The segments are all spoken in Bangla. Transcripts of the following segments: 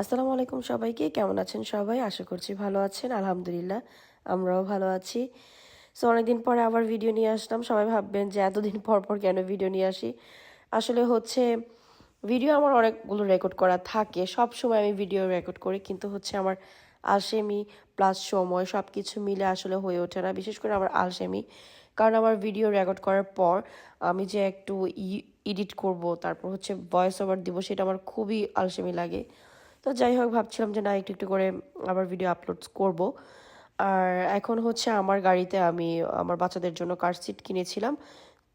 আসসালামু আলাইকুম সবাইকে, কেমন আছেন সবাই? আশা করছি ভালো আছেন, আলহামদুলিল্লাহ, আমরাও ভালো আছি। সো অনেকদিন পরে আবার ভিডিও নিয়ে আসলাম। সবাই ভাববেন যে এতদিন পর পর কেন ভিডিও নিয়ে আসি? আসলে হচ্ছে ভিডিও আমার অনেকগুলো রেকর্ড করা থাকে। সব সময় আমি ভিডিও রেকর্ড করি, কিন্তু হচ্ছে আমার আলসেমি প্লাস সময় সব কিছু মিলে আসলে হয়ে ওঠে না। বিশেষ করে আমার আলসেমি কারণ আমার ভিডিও রেকর্ড করার পর আমি যে একটু ই এডিট করব, তারপর হচ্ছে ভয়েস ওভার দিব, সেটা আমার খুবই আলসেমি লাগে। তো যাই হোক, ভাবছিলাম যে না, একটু একটু করে আবার ভিডিও আপলোড করব। আর এখন হচ্ছে আমার গাড়িতে আমি আমার বাচ্চাদের জন্য কার সিট কিনেছিলাম।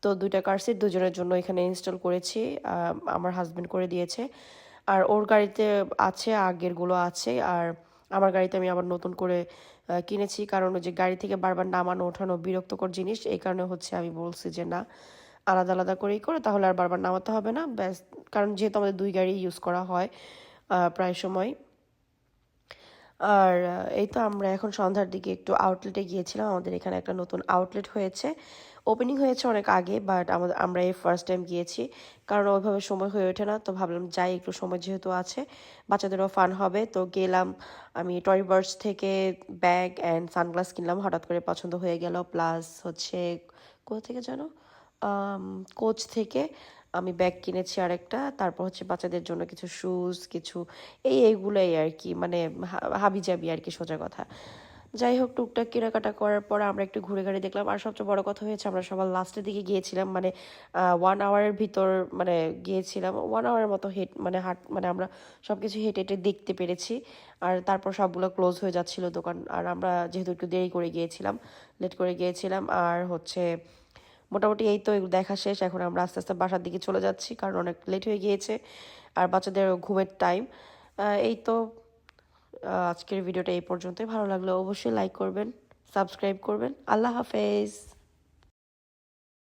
তো দুইটা কার সিট দুজনের জন্য এখানে ইনস্টল করেছি আমার হাজবেন্ড করে দিয়েছে। আর ওর গাড়িতে আছে, আগেরগুলো আছে। আর আমার গাড়িতে আমি আবার নতুন করে কিনেছি। কারণ ওই যে গাড়ি থেকে বারবার নামানো, ওঠানো বিরক্তকর জিনিস, এই কারণে হচ্ছে আমি বলছি যে না, আলাদা আলাদা করেই করে, তাহলে আর বারবার নামাতে হবে না। ব্যাস, কারণ যেহেতু আমাদের দুই গাড়ি ইউজ করা হয় প্রায় সময়। আর এই তো আমরা এখন সন্ধ্যার দিকে একটু আউটলেটে গিয়েছিলাম। আমাদের এখানে একটা নতুন আউটলেট হয়েছে। ওপেনিং হয়েছে অনেক আগে বাট আমাদের, আমরা এই ফার্স্ট টাইম গিয়েছি। কারণ ওইভাবে সময় হয়ে ওঠে না, তো ভাবলাম যাই, একটু সময় যেহেতু আছে, বাচ্চাদেরও ফান হবে। তো গেলাম, আমি টরি বার্ডস থেকে ব্যাগ অ্যান্ড সানগ্লাস কিনলাম। হঠাৎ করে পছন্দ হয়ে গেল প্লাস হচ্ছে, কোথা থেকে জানো কোচ থেকে আমি ব্যাগ কিনেছি আরেকটা। তারপর হচ্ছে বাচ্চাদের জন্য কিছু শুজ কিছু এই এইগুলোই আর কি মানে হাবি যাবি আর কি, সোজা কথা। যাই হোক, টুকটাক কেনাকাটা করার পর আমরা একটু ঘুরে ঘাড়ি দেখলাম। আর সবচেয়ে বড় কথা হয়েছে, আমরা সবার লাস্টের দিকে গিয়েছিলাম মানে ওয়ান আওয়ারের ভিতর মানে গিয়েছিলাম। ওয়ান আওয়ারের মতো হেট মানে হাট মানে আমরা সব কিছু হেঁটে হেঁটে দেখতে পেরেছি। আর তারপর সবগুলো ক্লোজ হয়ে যাচ্ছিল দোকান। আর আমরা যেহেতু একটু দেরি করে গিয়েছিলাম লেট করে গিয়েছিলাম, আর হচ্ছে মোটামুটি এই তো দেখা শেষ। এখন আমরা আস্তে আস্তে বাসার দিকে চলে যাচ্ছি, কারণ অনেক লেট হয়ে গিয়েছে আর বাচ্চাদের ঘুমের টাইম এই তো আজকের ভিডিওটা এই পর্যন্তই। ভালো লাগল অবশ্যই লাইক করবেন সাবস্ক্রাইব করবেন। আল্লাহ হাফেজ।